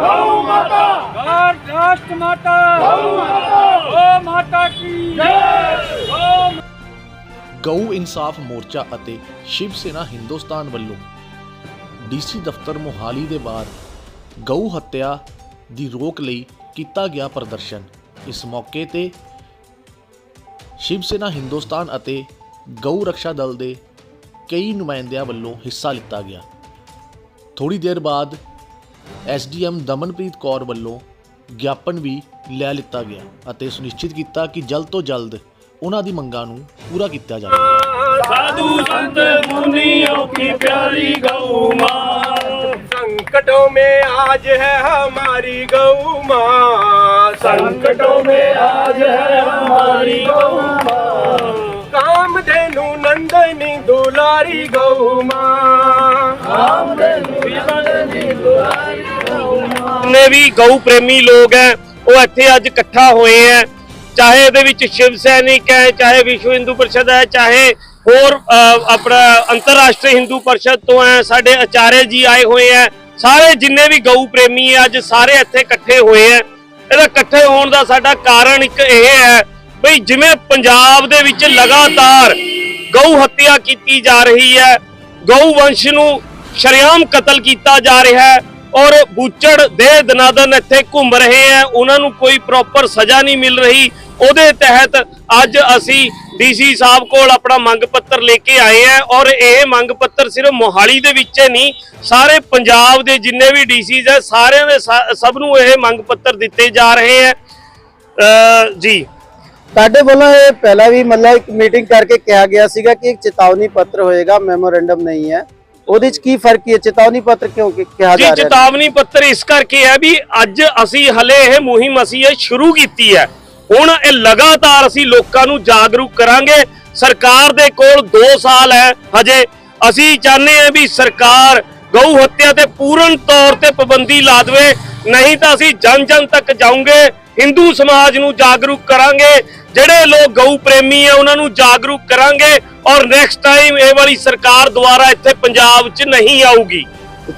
ਗਊ ਮਾਤਾ। ਘਰ ਰਾਸ਼ਟ ਮਾਤਾ। ਗਊ ਮਾਤਾ। ਓ ਮਾਤਾ ਕੀ ਜੈ। ਗਊ ਇਨਸਾਫ ਮੋਰਚਾ ਅਤੇ ਸ਼ਿਵ ਸੈਨਾ ਹਿੰਦੁਸਤਾਨ ਵੱਲੋਂ ਡੀਸੀ ਦਫ਼ਤਰ ਮੋਹਾਲੀ ਦੇ ਬਾਹਰ ਗਊ ਹੱਤਿਆ ਦੀ ਰੋਕ ਲਈ ਕੀਤਾ ਗਿਆ ਪ੍ਰਦਰਸ਼ਨ। ਇਸ ਮੌਕੇ ਤੇ ਸ਼ਿਵ ਸੈਨਾ ਹਿੰਦੁਸਤਾਨ ਅਤੇ ਗਊ ਰੱਖਿਆ ਦਲ ਦੇ ਕਈ ਨੁਮਾਇੰਦਿਆਂ ਵੱਲੋਂ ਹਿੱਸਾ ਲਿੱਤਾ ਗਿਆ। ਥੋੜੀ ਦੇਰ ਬਾਅਦ ਐਸਡੀਐਮ ਦਮਨਪ੍ਰੀਤ ਕੌਰ ਵੱਲੋਂ ਗਿਆਪਨ ਵੀ ਲੈ ਲਿੱਤਾ ਗਿਆ ਅਤੇ ਸੁਨਿਸ਼ਚਿਤ ਕੀਤਾ ਕਿ ਜਲਦ ਤੋਂ ਜਲਦ ਉਹਨਾਂ ਦੀ ਮੰਗਾਂ ਨੂੰ ਪੂਰਾ ਕੀਤਾ ਜਾਵੇ साधु संत मुनियों की प्यारी गौ माँ संकटों में आज है हमारी गौ माँ संकटों में आज है हमारी गौ माँ कामधेनु नंदनी दुलारी गौ माँ ਜਿੰਨੇ ਵੀ ਗਊ ਪ੍ਰੇਮੀ ਲੋਕ ਹੈ, ਉਹ ਇੱਥੇ ਅੱਜ ਇਕੱਠਾ ਹੋਏ ਹੈ। ਚਾਹੇ ਇਹਦੇ ਵਿੱਚ ਸ਼ਿਵ ਸੈਨਿਕ ਹੈ, ਚਾਹੇ ਵਿਸ਼ਵ ਹਿੰਦੂ ਪਰਿਸ਼ਦ ਹੈ, ਚਾਹੇ ਹੋਰ ਆਪਣਾ ਅੰਤਰਰਾਸ਼ਟਰੀ ਹਿੰਦੂ ਪਰਿਸ਼ਦ ਤੋਂ ਹੈ, ਸਾਡੇ ਆਚਾਰੇ ਜੀ ਆਏ ਹੋਏ ਹੈ। ਸਾਰੇ ਜਿੰਨੇ ਵੀ ਗਊ ਪ੍ਰੇਮੀ ਹੈ, ਅੱਜ ਸਾਰੇ ਇੱਥੇ ਇਕੱਠੇ ਹੋਏ ਹੈ। ਇਹਦਾ ਇਕੱਠੇ ਹੋਣ ਦਾ ਸਾਡਾ ਕਾਰਨ ਇੱਕ ਇਹ ਹੈ ਬਈ ਜਿਵੇਂ ਪੰਜਾਬ ਦੇ ਵਿੱਚ ਲਗਾਤਾਰ ਗਊ ਹੱਤਿਆ ਕੀਤੀ ਜਾ ਰਹੀ ਹੈ, ਗਊ ਵੰਸ਼ ਨੂੰ ਸ਼ਰੇਆਮ ਕਤਲ ਕੀਤਾ ਜਾ ਰਿਹਾ ਹੈ ਔਰ ਬੂਚੜ ਦੇ ਦਨਾਦਨ ਇੱਥੇ ਘੁੰਮ ਰਹੇ ਹੈ। ਉਹਨਾਂ ਨੂੰ ਕੋਈ ਪ੍ਰੋਪਰ ਸਜ਼ਾ ਨਹੀਂ ਮਿਲ ਰਹੀ। ਉਹਦੇ ਤਹਿਤ ਅੱਜ ਅਸੀਂ ਡੀਸੀ ਸਾਹਿਬ ਕੋਲ ਆਪਣਾ ਮੰਗ ਪੱਤਰ ਲੈ ਕੇ ਆਏ ਹੈ ਔਰ ਇਹ ਮੰਗ ਪੱਤਰ ਸਿਰਫ ਮੋਹਾਲੀ ਦੇ ਵਿੱਚ ਨਹੀਂ, ਸਾਰੇ ਪੰਜਾਬ ਦੇ ਜਿੰਨੇ ਵੀ ਡੀਸੀਜ਼ ਹੈ, ਸਾਰਿਆਂ ਦੇ ਸਭ ਨੂੰ ਇਹ ਮੰਗ ਪੱਤਰ ਦਿੱਤੇ ਜਾ ਰਹੇ ਹੈ। ਜੀ। ਸਾਡੇ ਵੱਲੋਂ ਇਹ ਪਹਿਲਾਂ ਵੀ ਮਤਲਬ ਇੱਕ ਮੀਟਿੰਗ ਕਰਕੇ ਕਿਹਾ ਗਿਆ ਸੀਗਾ ਕਿ ਇੱਕ ਚੇਤਾਵਨੀ ਪੱਤਰ ਹੋਏਗਾ ਮੈਮੋਰੈਂਡਮ ਨਹੀਂ ਹੈ। ਉਹਦੇ ਚ ਕੀ ਫ਼ਰਕ ਹੈ ਚੇਤਾਵਨੀ ਪੱਤਰ ਕਿਉਂ ਕਿ- ਕਿਹਾ ਜੀ ਜਾ ਰਿਹਾ ਹੈ? ਚੇਤਾਵਨੀ ਪੱਤਰ ਇਸ ਕਰਕੇ ਹੈ ਵੀ ਅੱਜ ਅਸੀਂ ਹਲੇ ਇਹ ਮੁਹਿੰਮ ਅਸੀਂ ਇਹ ਸ਼ੁਰੂ ਕੀਤੀ ਹੈ। ਹੁਣ ਇਹ ਲਗਾਤਾਰ ਅਸੀਂ ਲੋਕਾਂ ਨੂੰ ਜਾਗਰੂਕ ਕਰਾਂਗੇ। ਸਰਕਾਰ ਦੇ ਕੋਲ 2 ਸਾਲ ਹੈ ਹਜੇ। ਅਸੀਂ ਚਾਹੁੰਦੇ ਹਾਂ ਵੀ ਸਰਕਾਰ ਗਊ ਹੱਤਿਆ ਤੇ ਪੂਰਨ ਤੌਰ ਤੇ ਪਾਬੰਦੀ ਲਾ ਦੇਵੇ। ਨਹੀਂ ਤਾਂ ਅਸੀਂ ਜਨ ਜਨ ਤੱਕ ਜਾਵਾਂਗੇ ਹਿੰਦੂ ਸਮਾਜ ਨੂੰ ਜਾਗਰੂਕ ਕਰਾਂਗੇ ਜਿਹੜੇ ਲੋਕ ਗਊ ਪ੍ਰੇਮੀ ਆ ਉਹਨਾਂ ਨੂੰ ਜਾਗਰੂਕ ਕਰਾਂਗੇ ਔਰ ਨੈਕਸਟ ਟਾਈਮ ਇਹ ਵਾਲੀ ਸਰਕਾਰ ਦੁਆਰਾ ਇੱਥੇ ਪੰਜਾਬ 'ਚ ਨਹੀਂ ਆਊਗੀ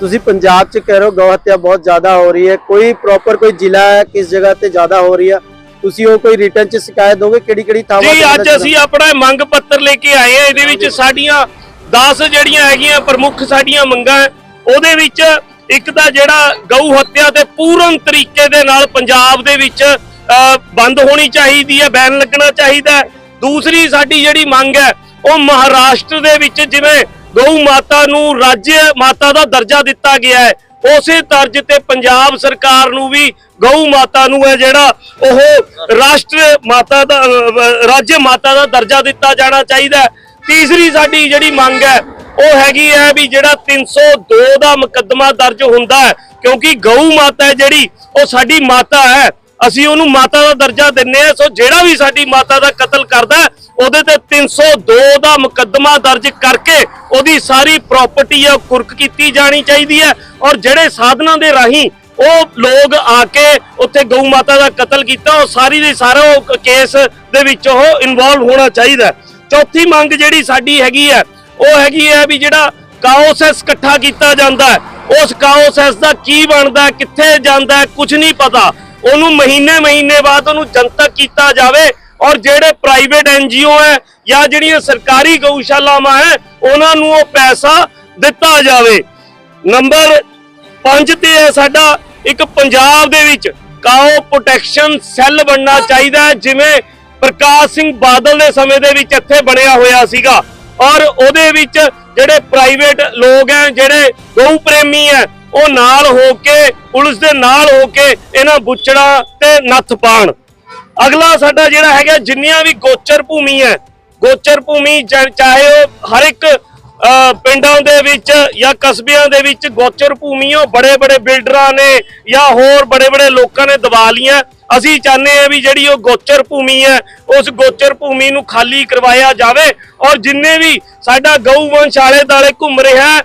ਤੁਸੀਂ ਪੰਜਾਬ ਚ ਕਹਿ ਰਹੇ ਹੋ ਗਊ ਹੱਤਿਆ ਬਹੁਤ ਜ਼ਿਆਦਾ ਹੋ ਰਹੀ ਹੈ ਕੋਈ ਪ੍ਰੋਪਰ ਕੋਈ ਜ਼ਿਲ੍ਹਾ ਹੈ ਕਿਸ ਜਗ੍ਹਾ ਤੇ ਜ਼ਿਆਦਾ ਹੋ ਰਹੀ ਹੈ ਤੁਸੀਂ ਉਹ ਕੋਈ ਰਿਟਰਨ ਚ ਸ਼ਿਕਾਇਤ ਦੋਗੇ ਕਿਹੜੀ ਕਿਹੜੀ ਥਾਵਾਂ ਜੀ ਅੱਜ ਅਸੀਂ ਆਪਣਾ ਮੰਗ ਪੱਤਰ ਲੈ ਕੇ ਆਏ ਆ ਇਹਦੇ ਵਿੱਚ ਸਾਡੀਆਂ 10 ਜਿਹੜੀਆਂ ਹੈਗੀਆਂ ਪ੍ਰਮੁੱਖ ਸਾਡੀਆਂ ਮੰਗਾਂ ਹੈ। ਉਹਦੇ ਵਿੱਚ ਇੱਕ ਤਾਂ ਜਿਹੜਾ ਗਊ ਹੱਤਿਆ ਤੇ ਪੂਰਨ ਤਰੀਕੇ ਦੇ ਨਾਲ ਪੰਜਾਬ ਦੇ ਵਿੱਚ ਬੰਦ ਹੋਣੀ ਚਾਹੀਦੀ ਹੈ, ਬੈਨ ਲੱਗਣਾ ਚਾਹੀਦਾ ਦੂਸਰੀ ਸਾਡੀ ਜਿਹੜੀ ਮੰਗ ਹੈ, ਉਹ ਮਹਾਰਾਸ਼ਟਰ ਦੇ ਵਿੱਚ ਜਿਵੇਂ ਗਊ ਮਾਤਾ ਨੂੰ ਰਾਜ ਮਾਤਾ ਦਾ ਦਰਜਾ ਦਿੱਤਾ ਗਿਆ ਹੈ, ਉਸੇ ਤਰਜ ਤੇ ਪੰਜਾਬ ਸਰਕਾਰ ਨੂੰ ਵੀ ਗਊ ਮਾਤਾ ਨੂੰ ਹੈ ਜਿਹੜਾ ਉਹ ਰਾਸ਼ਟਰ ਮਾਤਾ ਦਾ ਰਾਜ ਮਾਤਾ ਦਾ ਦਰਜਾ ਦਿੱਤਾ ਜਾਣਾ ਚਾਹੀਦਾ ਤੀਸਰੀ ਸਾਡੀ ਜਿਹੜੀ ਮੰਗ ਹੈ ਉਹ ਹੈਗੀ ਹੈ ਵੀ ਜਿਹੜਾ 302 ਦਾ ਮੁਕੱਦਮਾ ਦਰਜ ਹੁੰਦਾ ਹੈ, ਕਿਉਂਕਿ ਗਊ ਮਾਤਾ ਹੈ ਜਿਹੜੀ, ਉਹ ਸਾਡੀ ਮਾਤਾ ਹੈ। ਅਸੀਂ ਉਹਨੂੰ ਮਾਤਾ ਦਾ ਦਰਜਾ ਦਿੰਨੇ ਆ ਸੋ ਜਿਹੜਾ ਵੀ ਸਾਡੀ ਮਾਤਾ ਦਾ ਕਤਲ ਕਰਦਾ ਉਹਦੇ ਤੇ 302 ਦਾ ਮੁਕੱਦਮਾ ਦਰਜ ਕਰਕੇ ਉਹਦੀ ਸਾਰੀ ਪ੍ਰਾਪਰਟੀ ਹੈ ਉਹ ਕੁਰਕ ਕੀਤੀ ਜਾਣੀ ਚਾਹੀਦੀ ਹੈ। ਔਰ ਜਿਹੜੇ ਸਾਧਨਾਂ ਦੇ ਰਾਹੀਂ ਉਹ ਲੋਕ ਆ ਕੇ ਉੱਥੇ ਗਊ ਮਾਤਾ ਦਾ ਕਤਲ ਕੀਤਾ, ਉਹ ਸਾਰੀ ਦੀ ਸਾਰਾ ਉਹ ਕੇਸ ਦੇ ਵਿੱਚ ਉਹ ਇਨਵੋਲਵ ਹੋਣਾ ਚਾਹੀਦਾ ਚੌਥੀ ਮੰਗ ਜਿਹੜੀ ਸਾਡੀ ਹੈਗੀ ਹੈ ਉਹ ਹੈਗੀ ਹੈ ਵੀ ਜਿਹੜਾ ਕਾਓਸੈਸ ਇਕੱਠਾ ਕੀਤਾ ਜਾਂਦਾ ਹੈ, ਉਸ ਕਾਓਸੈਸ ਦਾ ਕੀ ਬਣਦਾ ਕਿੱਥੇ ਜਾਂਦਾ ਹੈ ਕੁਝ ਨਹੀਂ ਪਤਾ। ਉਹਨੂੰ ਮਹੀਨੇ ਮਹੀਨੇ ਬਾਅਦ ਉਹਨੂੰ ਜਨਤਕ ਕੀਤਾ ਜਾਵੇ ਔਰ ਜਿਹੜੇ ਪ੍ਰਾਈਵੇਟ ਐਨਜੀਓ ਹੈ ਜਾਂ ਜਿਹੜੀਆਂ ਸਰਕਾਰੀ ਗਊਸ਼ਾਲਾਵਾਂ ਹੈ, ਉਹਨਾਂ ਨੂੰ ਉਹ ਪੈਸਾ ਦਿੱਤਾ ਜਾਵੇ। ਨੰਬਰ 5 ਤੇ ਹੈ ਸਾਡਾ ਇੱਕ ਪੰਜਾਬ ਦੇ ਵਿੱਚ ਕਾਓ ਪ੍ਰੋਟੈਕਸ਼ਨ ਸੈੱਲ ਬਣਨਾ ਚਾਹੀਦਾ ਜਿਵੇਂ ਪ੍ਰਕਾਸ਼ ਸਿੰਘ ਬਾਦਲ ਦੇ ਸਮੇਂ ਦੇ ਵਿੱਚ ਇੱਥੇ ਬਣਿਆ ਹੋਇਆ ਸੀਗਾ। ਔਰ ਉਹਦੇ ਵਿੱਚ ਜਿਹੜੇ ਪ੍ਰਾਈਵੇਟ ਲੋਕ ਹੈ ਜਿਹੜੇ ਗਊ ਪ੍ਰੇਮੀ ਹੈ ਉਹ ਨਾਲ ਹੋ ਕੇ ਪੁਲਿਸ ਦੇ ਨਾਲ ਹੋ ਕੇ ਇਹਨਾਂ ਬੁੱਚੜਾਂ ਤੇ ਨੱਥ ਪਾਣ ਅਗਲਾ ਸਾਡਾ ਜਿਹੜਾ ਹੈਗਾ ਜਿੰਨੀਆਂ ਵੀ ਗੋਚਰ ਭੂਮੀ ਹੈ ਗੋਚਰ ਭੂਮੀ ਚਾਹੇ ਉਹ ਹਰ ਇੱਕ ਅਹ, ਪਿੰਡਾਂ ਦੇ ਵਿੱਚ ਜਾਂ ਕਸਬਿਆਂ ਦੇ ਵਿੱਚ ਗੋਚਰ ਭੂਮੀ ਉਹ ਬੜੇ ਬੜੇ ਬਿਲਡਰਾਂ ਨੇ ਜਾਂ ਹੋਰ ਬੜੇ ਬੜੇ ਲੋਕਾਂ ਨੇ ਦਬਾ ਲੀਆਂ ਅਸੀਂ ਚਾਹੁੰਦੇ ਹਾਂ ਵੀ ਜਿਹੜੀ ਉਹ ਗੋਚਰ ਭੂਮੀ ਹੈ, ਉਸ ਗੋਚਰ ਭੂਮੀ ਨੂੰ ਖਾਲੀ ਕਰਵਾਇਆ ਜਾਵੇ ਔਰ ਜਿੰਨੇ ਵੀ ਸਾਡਾ ਗਊ ਵੰਸ਼ ਆਲੇ ਦਾਲੇ ਘੁੰਮ ਰਿਹਾ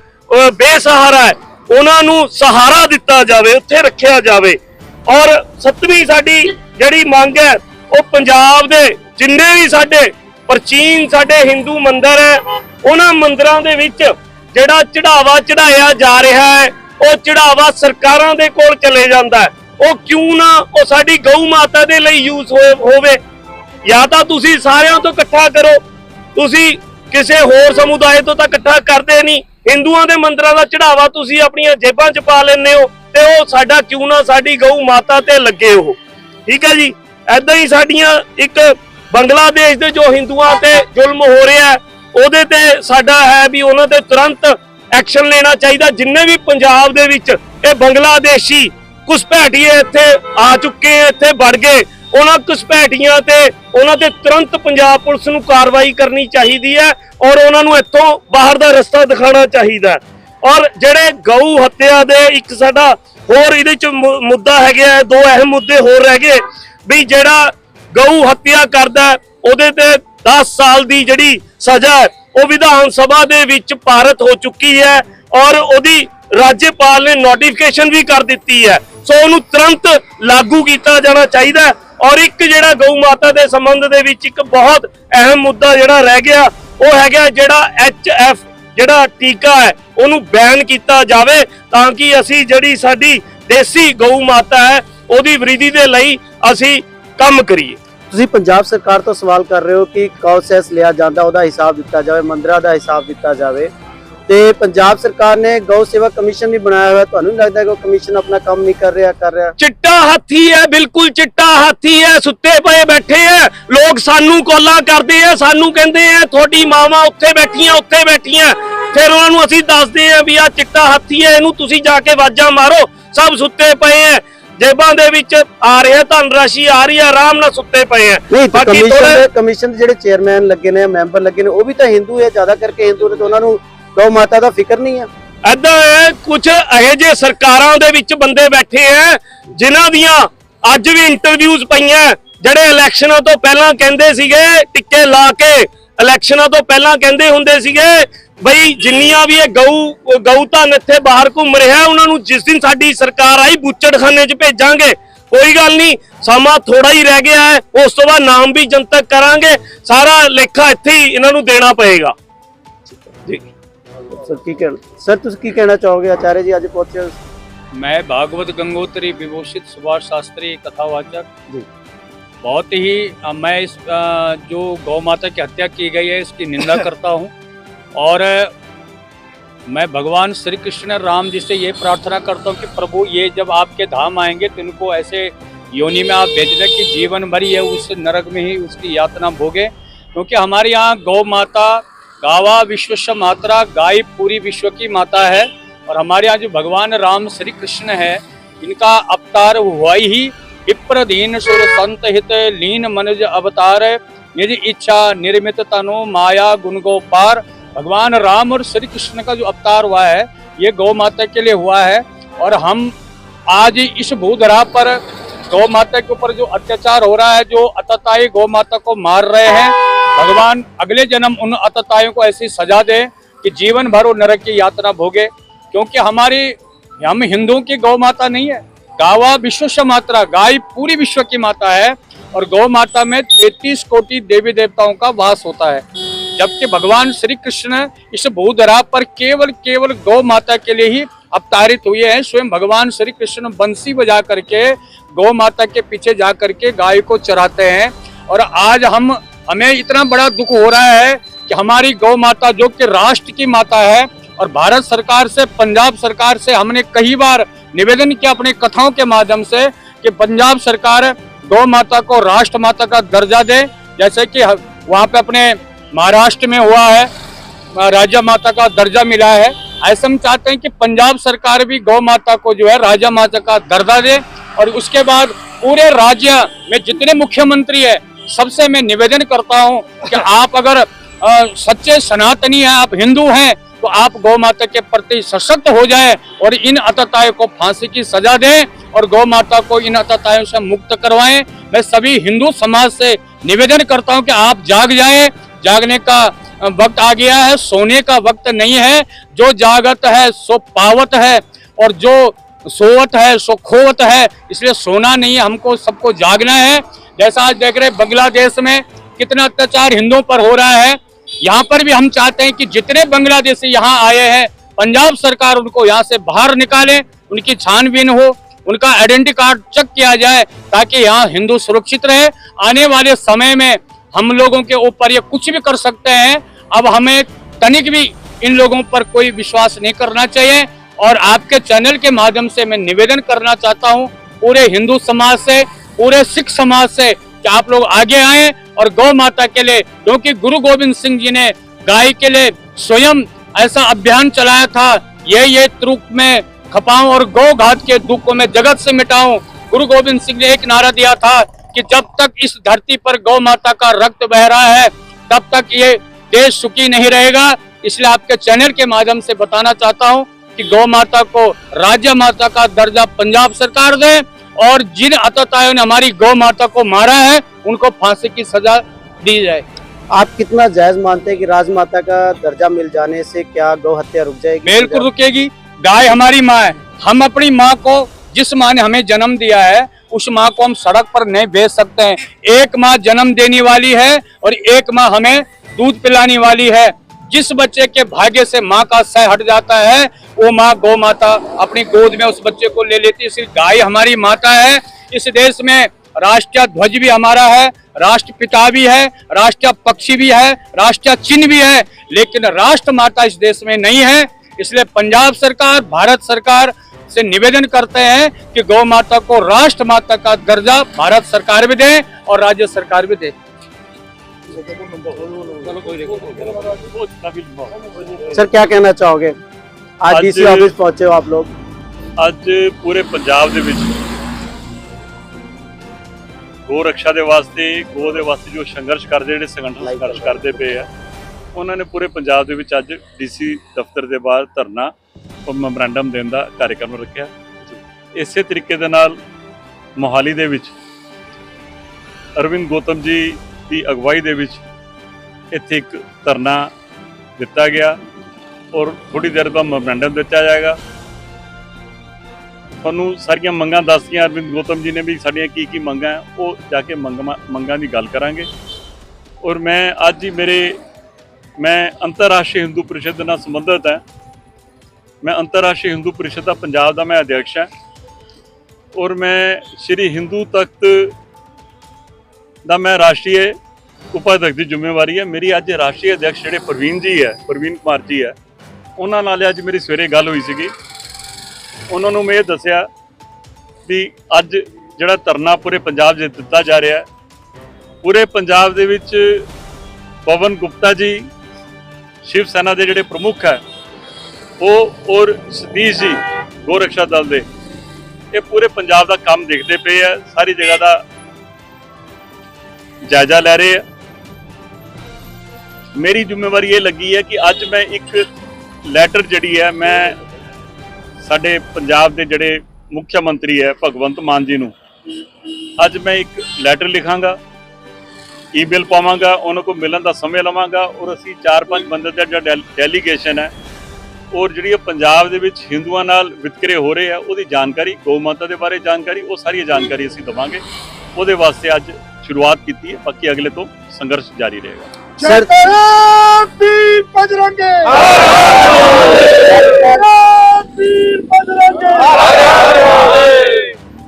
ਬੇਸਹਾਰਾ ਹੈ, ਉਹਨਾਂ ਨੂੰ ਸਹਾਰਾ ਦਿੱਤਾ ਜਾਵੇ, ਉੱਥੇ ਰੱਖਿਆ ਜਾਵੇ। ਔਰ ਸੱਤਵੀਂ ਸਾਡੀ ਜਿਹੜੀ ਮੰਗ ਹੈ, ਉਹ ਪੰਜਾਬ ਦੇ ਜਿੰਨੇ ਵੀ ਸਾਡੇ ਪ੍ਰਾਚੀਨ ਸਾਡੇ ਹਿੰਦੂ ਮੰਦਰ ਹੈ, ਉਹਨਾਂ ਮੰਦਿਰਾਂ ਦੇ ਵਿੱਚ ਜਿਹੜਾ ਚੜਾਵਾ ਚੜਾਇਆ ਜਾ ਰਿਹਾ ਹੈ, ਉਹ ਚੜਾਵਾ ਸਰਕਾਰਾਂ ਦੇ ਕੋਲ ਚਲੇ ਜਾਂਦਾ ਹੈ। ਉਹ ਕਿਉਂ ਨਾ ਉਹ ਸਾਡੀ ਗਊ ਮਾਤਾ ਦੇ ਲਈ ਯੂਜ਼ ਹੋਵੇ? ਜਾਂ ਤਾਂ ਤੁਸੀਂ ਸਾਰਿਆਂ ਤੋਂ ਇਕੱਠਾ ਕਰੋ। ਤੁਸੀਂ ਕਿਸੇ ਹੋਰ ਸਮੁਦਾਇ ਤੋਂ ਤਾਂ ਇਕੱਠਾ ਕਰਦੇ ਨਹੀਂ। ਹਿੰਦੂਆਂ ਦੇ ਮੰਦਰਾਂ ਦਾ ਚੜਾਵਾ ਤੁਸੀਂ ਆਪਣੀਆਂ ਜੇਬਾਂ 'ਚ ਪਾ ਲੈਂਦੇ ਹੋ ਤੇ ਉਹ ਸਾਡਾ ਕਿਉਂ ਨਾ ਸਾਡੀ ਗਊ ਮਾਤਾ ਤੇ ਲੱਗੇ ਉਹ। ਠੀਕ ਹੈ ਜੀ? ਐਦਾਂ ਹੀ ਸਾਡੀਆਂ ਇੱਕ ਬੰਗਲਾਦੇਸ਼ ਦੇ ਜੋ ਹਿੰਦੂਆਂ ਤੇ ਜ਼ੁਲਮ ਹੋ ਰਿਹਾ ਉਹਦੇ ਤੇ ਸਾਡਾ ਹੈ ਵੀ ਉਹਨਾਂ ਤੇ ਤੁਰੰਤ ਐਕਸ਼ਨ ਲੈਣਾ ਚਾਹੀਦਾ। ਜਿੰਨੇ ਵੀ ਪੰਜਾਬ ਦੇ ਵਿੱਚ ਇਹ ਬੰਗਲਾਦੇਸ਼ੀ ਘੁਸਪੈਠੀਏ ਇੱਥੇ ਆ ਚੁੱਕੇ ਆ, ਇੱਥੇ ਵੜ ਗਏ। ਉਹਨਾਂ ਘੁਸਪੈਠੀਆਂ ਤੇ ਉਹਨਾਂ ਤੇ ਤੁਰੰਤ ਪੰਜਾਬ ਪੁਲਿਸ ਨੂੰ ਕਾਰਵਾਈ ਕਰਨੀ ਚਾਹੀਦੀ ਹੈ ਔਰ ਉਹਨਾਂ ਨੂੰ ਇੱਥੋਂ ਬਾਹਰ ਦਾ ਰਸਤਾ ਦਿਖਾਉਣਾ ਚਾਹੀਦਾ ਔਰ ਜਿਹੜੇ ਗਊ ਹੱਤਿਆ ਦੇ ਇੱਕ ਸਾਡਾ ਹੋਰ ਇਹਦੇ ਚ ਮੁੱਦਾ ਹੈਗਾ ਦੋ ਅਹਿਮ ਮੁੱਦੇ ਹੋਰ ਹੈਗੇ ਵੀ ਜਿਹੜਾ ਗਊ ਹੱਤਿਆ ਕਰਦਾ ਉਹਦੇ ਤੇ 10 ਸਾਲ ਦੀ ਜਿਹੜੀ ਸਜ਼ਾ ਉਹ ਵਿਧਾਨ ਸਭਾ ਦੇ ਵਿੱਚ ਪਾਰਤ ਹੋ ਚੁੱਕੀ ਹੈ ਔਰ ਉਹਦੀ ਰਾਜਪਾਲ ਨੇ ਨੋਟੀਫਿਕੇਸ਼ਨ ਵੀ ਕਰ ਦਿੱਤੀ ਹੈ। ਸੋ ਉਹਨੂੰ ਤੁਰੰਤ ਲਾਗੂ ਕੀਤਾ ਜਾਣਾ ਚਾਹੀਦਾ ਔਰ ਇੱਕ ਜਿਹੜਾ ਗਊ ਮਾਤਾ ਦੇ ਸੰਬੰਧ ਦੇ ਵਿੱਚ ਇੱਕ ਬਹੁਤ ਅਹਿਮ ਮੁੱਦਾ ਜਿਹੜਾ ਰਹਿ ਗਿਆ, ਉਹ ਹੈਗਾ ਜਿਹੜਾ ਐਫ ਜਿਹੜਾ ਟੀਕਾ ਹੈ, ਉਹਨੂੰ ਬੈਨ ਕੀਤਾ ਜਾਵੇ ਤਾਂ ਕਿ ਅਸੀਂ ਜਿਹੜੀ ਸਾਡੀ ਦੇਸੀ ਗਊ ਮਾਤਾ ਹੈ, ਉਹਦੀ ਵ੍ਰਿਧੀ ਦੇ ਲਈ ਅਸੀਂ ਕੰਮ ਕਰੀਏ। ਤੁਸੀਂ ਪੰਜਾਬ ਸਰਕਾਰ ਤੋਂ ਸਵਾਲ ਕਰ ਰਹੇ ਹੋ ਕਿ ਕੌਸੈਸ ਲਿਆ ਜਾਂਦਾ, ਉਹਦਾ ਹਿਸਾਬ ਦਿੱਤਾ ਜਾਵੇ, ਮੰਦਰਾਂ ਦਾ ਹਿਸਾਬ ਦਿੱਤਾ ਜਾਵੇ। ਤੇ ਪੰਜਾਬ ਸਰਕਾਰ ਨੇ ਗਊ ਸੇਵਾ ਕਮਿਸ਼ਨ ਵੀ ਬਣਾਇਆ ਹੋਇਆ। ਤੁਹਾਨੂੰ ਨਹੀਂ ਲੱਗਦਾ ਕਿ ਉਹ ਕਮਿਸ਼ਨ ਆਪਣਾ ਕੰਮ ਨਹੀਂ ਕਰ ਰਿਹਾ ਕਰ ਰਿਹਾ? ਚਿੱਟਾ ਹਾਥੀ ਹੈ ਬਿਲਕੁਲ ਚਿੱਟਾ ਹਾਥੀ ਹੈ ਸੁੱਤੇ ਪਏ ਬੈਠੇ ਹੈ। ਲੋਕ ਸਾਨੂੰ ਕਾਲਾਂ ਕਰਦੇ ਆ ਸਾਨੂੰ ਕਹਿੰਦੇ ਆ ਤੁਹਾਡੀ ਮਾਵਾਂ ਉੱਥੇ ਬੈਠੀਆਂ ਉੱਥੇ ਬੈਠੀਆਂ। ਫਿਰ ਉਹਨਾਂ ਨੂੰ ਅਸੀਂ ਦੱਸਦੇ ਆ ਵੀ ਆ ਚਿੱਟਾ ਹਾਥੀ ਹੈ ਇਹਨੂੰ ਤੁਸੀਂ ਜਾ ਕੇ ਵਾਜਾਂ ਮਾਰੋ ਸਭ ਸੁੱਤੇ ਪਏ ਆ ਜੇਬਾਂ ਦੇ ਵਿੱਚ ਆ ਰਿਹਾ ਧਨ ਰਾਸ਼ੀ ਆ ਰਹੀ ਹੈ ਆਰਾਮ ਨਾਲ ਸੁੱਤੇ ਪਏ ਆ ਬਾਕੀ ਕਮਿਸ਼ਨ ਥੋੜ੍ਹੇ- ਦੇ ਕਮਿਸ਼ਨ ਦੇ ਜਿਹੜੇ ਚੇਅਰਮੈਨ ਲੱਗੇ ਨੇ ਮੈਂਬਰ ਲੱਗੇ ਨੇ ਉਹ ਵੀ ਤਾਂ ਹਿੰਦੂ ਹੈ। ਜ਼ਿਆਦਾ ਕਰਕੇ ਹਿੰਦੂ ਨੇ ਤੇ ਉਹਨਾਂ ਨੂੰ ਗਊ ਮਾਤਾ ਦਾ ਫਿਕਰ ਨਹੀਂ ਹੈ ਐਦਾਂ ਹੈ ਕੁਝ ਇਹੋ ਜਿਹੇ ਸਰਕਾਰਾਂ ਦੇ ਵਿੱਚ ਬੰਦੇ ਬੈਠੇ ਐ ਜਿਨ੍ਹਾਂ ਦੀਆਂ ਅੱਜ ਵੀ ਇੰਟਰਵਿਊਜ਼ ਪਈਆਂ। ਜਿਹੜੇ ਇਲੈਕਸ਼ਨਾਂ ਤੋਂ ਪਹਿਲਾਂ ਕਹਿੰਦੇ ਸੀਗੇ, ਟਿੱਕੇ ਲਾ ਕੇ ਇਲੈਕਸ਼ਨਾਂ ਤੋਂ ਪਹਿਲਾਂ ਕਹਿੰਦੇ ਹੁੰਦੇ ਸੀਗੇ, ਬਈ ਜਿੰਨੀਆਂ ਵੀ ਇਹ ਗਊ ਗਊ ਧਨ ਇੱਥੇ ਬਾਹਰ ਘੁੰਮ ਰਿਹਾ, ਉਹਨਾਂ ਨੂੰ ਜਿਸ ਦਿਨ ਸਾਡੀ ਸਰਕਾਰ ਆਈ, ਬੁੱਚੜਖਾਨੇ 'ਚ ਭੇਜਾਂਗੇ। ਕੋਈ ਗੱਲ ਨਹੀਂ, ਸਮਾਂ ਥੋੜਾ ਹੀ ਰਹਿ ਗਿਆ ਹੈ, ਉਸ ਤੋਂ ਬਾਅਦ ਨਾਮ ਵੀ ਜਨਤਕ ਕਰਾਂਗੇ, ਸਾਰਾ ਲੇਖਾ ਇੱਥੇ ਹੀ ਇਹਨਾਂ ਨੂੰ ਦੇਣਾ ਪਏਗਾ। सर ਕੀ ਕਹਿਣ ਸਰ ਤੁਸੀਂ ਕੀ ਕਹਿਣਾ ਚਾਹੋਗੇ ਆਚਾਰੇ ਜੀ ਅੱਜ ਪਹੁੰਚੇ मैं भागवत गंगोत्री विभूषित सुभाष शास्त्री कथावाचक। जी। बहुत ही मैं इस जो गौ माता की हत्या की गई है इसकी निंदा करता हूँ। और मैं भगवान श्री कृष्ण राम जी से ये प्रार्थना करता हूँ कि प्रभु ये जब आपके धाम आएँगे तो इनको ऐसे योनि में आप भेज दें कि जीवन भर ये उस नरक में ही उसकी यातना भोगे। क्योंकि हमारे यहाँ गौ माता गावा विश्व मात्रा गाय पूरी विश्व की माता है और हमारे यहाँ जो भगवान राम श्री कृष्ण है। इनका अवतार हुआ ही विप्रदीन सुर संत हित लीन मनुज अवतार। निज इच्छा निर्मित तनु माया गुण गोपार। भगवान राम और श्री कृष्ण का जो अवतार हुआ है, ये गौ माता के लिए हुआ है और हम आज इस भूधरा पर गौ माता के ऊपर जो अत्याचार हो रहा है, जो अतताई गौ माता को मार रहे हैं भगवान अगले जन्म उन अतताइयों को ऐसी सजा दे कि जीवन भर वो नरक की यात्रा भोगे, क्योंकि हमारी, हम हिंदुओं की गौ माता नहीं है। गावा विश्व से मात्रा, गाय पूरी विश्व की माता है, और गौ माता में 33 कोटि देवी देवताओं का वास होता है। जबकि भगवान श्री कृष्ण इस भूधरा पर केवल केवल गौ माता के लिए ही अवतारित हुए हैं। स्वयं भगवान श्री कृष्ण बंसी बजा करके, गौ माता के पीछे जा करके गाय को चराते हैं। और आज हम हमें इतना बड़ा दुख हो रहा है कि हमारी गौ माता जो कि राष्ट्र की माता है और भारत सरकार से, पंजाब सरकार से हमने कई बार निवेदन किया अपने कथाओं के माध्यम से कि पंजाब सरकार गौ माता को राष्ट्र माता का दर्जा दे। जैसे कि वहाँ पे अपने महाराष्ट्र में हुआ है राजा माता का दर्जा मिला है। ऐसे हम चाहते हैं कि पंजाब सरकार भी गौ माता को जो है राजा माता का दर्जा दे और उसके बाद पूरे राज्य में जितने मुख्यमंत्री है सबसे मैं निवेदन करता हूँ कि आप अगर अ, सच्चे सनातनी हैं आप हिंदू हैं तो आप गौ माता के प्रति सशक्त हो जाए और इन अततायों को फांसी की सजा दें और गौ माता को इन अततायों से मुक्त करवाएँ। मैं सभी हिंदू समाज से निवेदन करता हूँ कि आप जाग जाएँ। जागने का वक्त आ गया है सोने का वक्त नहीं है। जो जागत है सो पावत है और जो सोवत है सो खोवत है इसलिए सोना नहीं है हमको सबको जागना है। जैसा आज देख रहे बांग्लादेश में कितना अत्याचार हिंदुओं पर हो रहा है। यहाँ पर भी हम चाहते हैं कि जितने बांग्लादेशी यहाँ आए हैं, पंजाब सरकार उनको यहाँ से बाहर निकाले, उनकी छानबीन हो, उनका आइडेंटिटी कार्ड चेक किया जाए, ताकि यहाँ हिंदू सुरक्षित रहे। आने वाले समय में हम लोगों के ऊपर ये कुछ भी कर सकते हैं। अब हमें तनिक भी इन लोगों पर कोई विश्वास नहीं करना चाहिए। और आपके चैनल के माध्यम से मैं निवेदन करना चाहता हूँ, पूरे हिंदू समाज से पूरे सिख समाज से कि आप लोग आगे आए और गौ माता के लिए, क्योंकि गुरु गोविंद सिंह जी ने गाय के लिए स्वयं ऐसा अभियान चलाया था, ये ये त्रुक में खपाऊं और गौ घात के दुख को मैं जगत से मिटाऊं। गुरु गोविंद सिंह ने एक नारा दिया था कि जब तक इस धरती पर गौ माता का रक्त बह रहा है, तब तक ये देश सुखी नहीं रहेगा। इसलिए आपके चैनल के माध्यम से बताना चाहता हूँ कि गौ माता को राज्य माता का दर्जा पंजाब सरकार दे और जिन अततायों ने हमारी गौ माता को मारा है उनको फांसी की सजा दी जाए। आप कितना जायज़ मानते हैं कि राजमाता का दर्जा मिल जाने से क्या गौ हत्या रुक जाएगी? बिल्कुल रुकेगी। गाय हमारी माँ है। हम अपनी माँ को जिस माँ ने हमें जन्म दिया है उस माँ को हम सड़क पर नहीं भेज सकते हैं। एक माँ जन्म देने वाली है और एक माँ हमें दूध पिलाने वाली है। जिस बच्चे के भाग्य से माँ का सह हट जाता है, वो माँ गौ माता अपनी गोद में उस बच्चे को ले लेती है। इसलिए गाय हमारी माता है। इस देश में राष्ट्रीय ध्वज भी हमारा है, राष्ट्रपिता भी है राष्ट्रीय पक्षी भी है राष्ट्रीय चिन्ह भी है, लेकिन राष्ट्र माता इस देश में नहीं है। इसलिए पंजाब सरकार, भारत सरकार से निवेदन करते हैं कि गौ माता को राष्ट्र माता का दर्जा भारत सरकार भी दे और राज्य सरकार भी दे। सर क्या कहना चाहोगे आज आज- डीसी ऑफिस पहुंचे हो आप लोग ਅੱਜ ਪੂਰੇ ਪੰਜਾਬ ਦੇ ਵਿੱਚ ਗੋ ਰੱਖਿਆ ਦੇ ਵਾਸਤੇ ਗੋ ਦੇ ਵਾਸਤੇ ਜੋ ਸੰਘਰਸ਼ ਕਰਦੇ ਜਿਹੜੇ ਸੰਗਠਨ ਸੰਘਰਸ਼ ਕਰਦੇ ਪਏ ਆ ਉਹਨਾਂ ਨੇ ਪੂਰੇ ਪੰਜਾਬ ਦੇ ਵਿੱਚ ਅੱਜ ਡੀਸੀ ਦਫ਼ਤਰ ਦੇ ਬਾਹਰ ਧਰਨਾ ਔਰ ਮੈਮੋਰੈਂਡਮ ਦੇਣ ਦਾ ਕਾਰਜਕ੍ਰਮ ਰੱਖਿਆ ਇਸੇ ਤਰੀਕੇ ਦੇ ਨਾਲ ਮੋਹਾਲੀ ਦੇ ਵਿੱਚ ਅਰਵਿੰਦ ਗੋਤਮ ਜੀ ਦੀ ਅਗਵਾਈ ਦੇ ਵਿੱਚ ਇੱਥੇ ਇੱਕ ਧਰਨਾ ਦਿੱਤਾ ਗਿਆ ਔਰ ਥੋੜੀ ਦੇਰ ਬਾਅਦ ਮੈਮੋਰੈਂਡਮ ਦਿੱਤਾ ਜਾਏਗਾ। ਤੁਹਾਨੂੰ ਸਾਰੀਆਂ ਮੰਗਾਂ ਦੱਸਦੀਆਂ ਅਰਵਿੰਦ ਗੋਤਮ ਜੀ ਨੇ ਵੀ ਸਾਡੀਆਂ ਕੀ ਕੀ ਮੰਗਾਂ ਹੈ, ਉਹ ਜਾ ਕੇ ਮੰਗਾਂ ਮੰਗਾਂ ਦੀ ਗੱਲ ਕਰਾਂਗੇ। ਔਰ ਮੈਂ ਅੱਜ ਹੀ ਮੇਰੇ, ਮੈਂ ਅੰਤਰਰਾਸ਼ਟਰੀ ਹਿੰਦੂ ਪਰਿਸ਼ਦ ਨਾਲ ਸੰਬੰਧਿਤ ਹਾਂ। ਮੈਂ ਅੰਤਰਰਾਸ਼ਟਰੀ ਹਿੰਦੂ ਪਰਿਸ਼ਦ ਦਾ ਪੰਜਾਬ ਦਾ ਮੈਂ ਅਧਿਕਸ਼ ਹਾਂ। ਔਰ ਮੈਂ ਸ਼੍ਰੀ ਹਿੰਦੂ ਤਖਤ ਦਾ ਮੈਂ ਰਾਸ਼ਟਰੀ ਉਪਾਧਿਅਕਸ਼ ਦੀ ਜ਼ਿੰਮੇਵਾਰੀ ਹੈ। ਮੇਰੀ ਅੱਜ ਰਾਸ਼ਟਰੀ ਅਧਿਕਸ਼ ਜਿਹੜੇ ਪ੍ਰਵੀਨ ਜੀ ਹੈ, ਪ੍ਰਵੀਨ ਕੁਮਾਰ ਜੀ ਹੈ, ਉਹਨਾਂ ਨਾਲ ਅੱਜ ਮੇਰੀ ਸਵੇਰੇ ਗੱਲ ਹੋਈ ਸੀਗੀ। ਉਹਨਾਂ ਨੂੰ ਮੈਂ ਇਹ ਦੱਸਿਆ ਵੀ ਅੱਜ ਜਿਹੜਾ ਧਰਨਾ ਪੂਰੇ ਪੰਜਾਬ 'ਚ ਦਿੱਤਾ ਜਾ ਰਿਹਾ ਹੈ। ਪੂਰੇ ਪੰਜਾਬ ਦੇ ਵਿੱਚ ਪਵਨ ਗੁਪਤਾ ਜੀ, ਸ਼ਿਵ ਸੈਨਾ ਦੇ ਜਿਹੜੇ ਪ੍ਰਮੁੱਖ ਹੈ, ਉਹ ਔਰ ਸਤੀਸ਼ ਜੀ ਗੋਰਖਸ਼ਾ ਦਲ ਦੇ, ਇਹ ਪੂਰੇ ਪੰਜਾਬ ਦਾ ਕੰਮ ਦੇਖਦੇ ਪਏ ਆ ਸਾਰੀ ਜਗ੍ਹਾ ਦਾ ਜਾਇਜ਼ਾ ਲੈ ਰਹੇ ਆ। ਮੇਰੀ ਜ਼ਿੰਮੇਵਾਰੀ ਇਹ ਲੱਗੀ ਹੈ ਕਿ ਅੱਜ ਮੈਂ ਇੱਕ ਲੈਟਰ ਜਿਹੜੀ ਹੈ, ਮੈਂ ਸਾਡੇ ਪੰਜਾਬ ਦੇ ਜਿਹੜੇ ਮੁੱਖ ਮੰਤਰੀ ਹੈ, ਭਗਵੰਤ ਮਾਨ ਜੀ ਨੂੰ, ਅੱਜ ਮੈਂ ਇੱਕ ਲੈਟਰ ਲਿਖਾਂਗਾ ਈਮੇਲ ਪਾਵਾਂਗਾ, ਉਹਨਾਂ ਕੋਲ ਮਿਲਣ ਦਾ ਸਮੇਂ ਲਵਾਂਗਾ ਔਰ ਅਸੀਂ 4-5 ਬੰਦੇ ਦਾ ਜਿਹੜਾ ਡੈਲੀਗੇਸ਼ਨ ਹੈ, ਔਰ ਜਿਹੜੀ ਪੰਜਾਬ ਦੇ ਵਿੱਚ ਹਿੰਦੂਆਂ ਨਾਲ ਵਿਤਕਰੇ ਹੋ ਰਹੇ ਆ, ਉਹਦੀ ਜਾਣਕਾਰੀ, ਗਊ ਮਾਤਾ ਦੇ ਬਾਰੇ ਜਾਣਕਾਰੀ, ਉਹ ਸਾਰੀ ਜਾਣਕਾਰੀ ਅਸੀਂ ਦਵਾਂਗੇ। ਉਹਦੇ ਵਾਸਤੇ ਅੱਜ ਸ਼ੁਰੂਆਤ ਕੀਤੀ ਹੈ ਬਾਕੀ ਅਗਲੇ ਤੋਂ ਸੰਘਰਸ਼ ਜਾਰੀ ਰਹੇਗਾ सर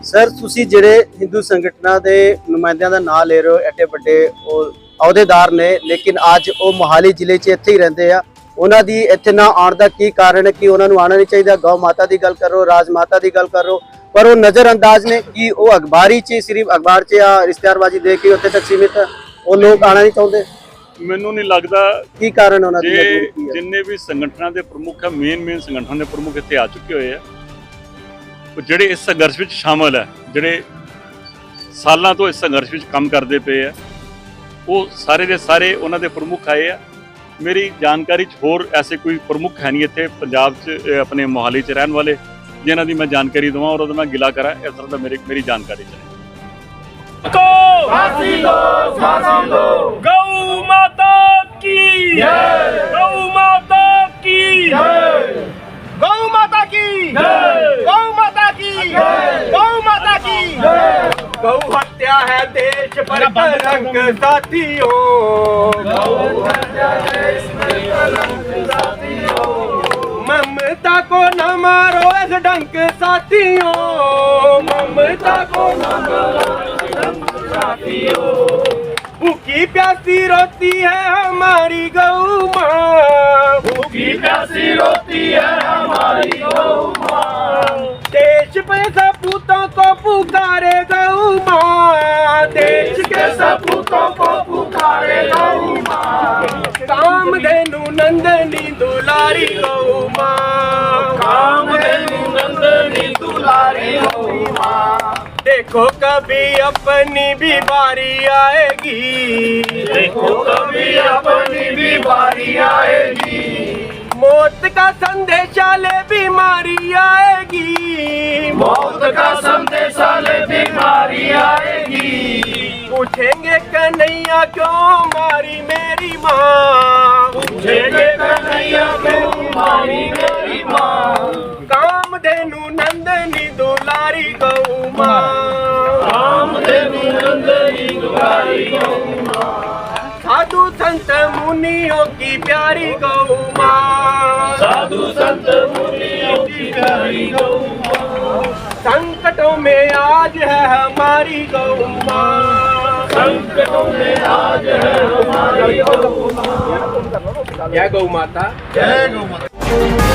ਸਰ ਤੁਸੀਂ ਜਿਹੜੇ ਹਿੰਦੂ ਸੰਗਠਨਾਂ ਦੇ ਨੁਮਾਇੰਦਿਆਂ ਦਾ ਨਾਮ ਲੈ ਰਹੇ ਹੋ ਐਡੇ ਵੱਡੇ ਉਹ ਅਹੁਦੇਦਾਰ ਨੇ ਲੇਕਿਨ ਅੱਜ ਉਹ ਮੋਹਾਲੀ ਜ਼ਿਲ੍ਹੇ 'ਚ ਇੱਥੇ ਹੀ ਰਹਿੰਦੇ ਆ ਉਹਨਾਂ ਦੀ ਇੱਥੇ ਨਾ ਆਉਣ ਦਾ ਕੀ ਕਾਰਨ ਹੈ ਕਿ ਉਹਨਾਂ ਨੂੰ ਆਉਣਾ ਨਹੀਂ ਚਾਹੀਦਾ ਗਊ ਮਾਤਾ ਦੀ ਗੱਲ ਕਰੋ ਰਾਜ ਮਾਤਾ ਦੀ ਗੱਲ ਕਰੋ ਪਰ ਉਹ ਨਜ਼ਰ ਅੰਦਾਜ਼ ਨੇ ਕਿ ਉਹ ਅਖਬਾਰੀ 'ਚ ਸਿਰਫ ਅਖਬਾਰ 'ਚ ਜਾਂ ਰਿਸ਼ਤੇਦਾਰਬਾਜ਼ੀ ਦੇ ਕੇ ਉੱਥੇ ਤੱਕ ਸੀਮਿਤ ਉਹ ਲੋਕ ਆਉਣਾ ਨਹੀਂ ਚਾਹੁੰਦੇ। ਮੈਨੂੰ ਨਹੀਂ ਲੱਗਦਾ ਕੀ ਕਾਰਨ ਉਹਨਾਂ ਦੀ ਜੇ ਜਿੰਨੇ ਵੀ ਸੰਗਠਨਾਂ ਦੇ ਪ੍ਰਮੁੱਖ ਹੈ ਮੇਨ ਮੇਨ ਸੰਗਠਨਾਂ ਦੇ ਪ੍ਰਮੁੱਖ ਇੱਥੇ ਆ ਚੁੱਕੇ ਹੋਏ ਆ ਉਹ ਜਿਹੜੇ ਇਸ ਸੰਘਰਸ਼ ਵਿੱਚ ਸ਼ਾਮਲ ਹੈ ਜਿਹੜੇ ਸਾਲਾਂ ਤੋਂ ਇਸ ਸੰਘਰਸ਼ ਵਿੱਚ ਕੰਮ ਕਰਦੇ ਪਏ ਆ ਉਹ ਸਾਰੇ ਦੇ ਸਾਰੇ ਉਹਨਾਂ ਦੇ ਪ੍ਰਮੁੱਖ ਆਏ ਆ। ਮੇਰੀ ਜਾਣਕਾਰੀ 'ਚ ਹੋਰ ਐਸੇ ਕੋਈ ਪ੍ਰਮੁੱਖ ਹੈ ਨਹੀਂ ਇੱਥੇ ਪੰਜਾਬ 'ਚ ਆਪਣੇ ਮੋਹਾਲੀ 'ਚ ਰਹਿਣ ਵਾਲੇ। ਜਿਨ੍ਹਾਂ ਦੀ ਮੈਂ ਜਾਣਕਾਰੀ ਦਵਾਂ ਔਰ ਉਹਦਾ ਮੈਂ ਗਿਲਾ ਕਰਾਂ ਇਸ ਤਰ੍ਹਾਂ ਦਾ ਮੇਰੀ ਮੇਰੀ ਜਾਣਕਾਰੀ 'ਚ ਹੈ को फांसी दो फांसी दो गौ माता की जय गौ माता की जय गौ माता की गौ माता की गौ माता की गौ हत्या है देश पर कलंक साथियों गौ हत्या देश पर कलंक साथियों ਨਾ ਮਾਰੋ ਇਸ ਡੰਕ ਸਾਥੀਓ ਮਮਤਾ ਕੋ ਨਾ ਮਾਰੋ ਇਸ ਡੰਕ ਸਾਥੀਓ। ਭੁੱਖੀ ਪਿਆਸੀ ਰੋਤੀ ਹੈ ਹਮਾਰੀ ਗਊ ਮਾਂ। ਭੁੱਖੀ ਪਿਆਸੀ ਰੋਤੀ ਹੈ ਹਮਾਰੀ ਗਊ ਮਾਂ। ਦੇਸ਼ ਪੇ ਸਪੂਤੋਂ ਕੋ ਪੁਕਾਰੇ ਗਊ ਮਾਂ। ਦੇਸ਼ ਕੇ ਸਪੂਤੋਂ ਕੋ ਪੁਕਾਰੇ ਗਊ ਮਾਂ। ਕਾਮ ਦੇ ਨੂੰ ਨੰਦਨੀ ਦੁਲਾਰੀ ਗਊ देखो कभी अपनी भी बारी आएगी देखो कभी अपनी भी बारी आएगी मौत का संदेशा ले बीमारी आएगी मौत का संदेशा ले बीमारी आएगी पूछेंगे कन्हैया क्यों मारी मेरी माँ पूछेंगे कन्हैया क्यों मारी मेरी माँ कामधेनु नंदनी दुलारी गौ माँ संत मुनियों की प्यारी गौ माँ साधु संत मुनियों की प्यारी गौ संकटों में आज है हमारी गौ माँ संकटों में आज है हमारी गौ माँ जय गौ माता जय गौ माता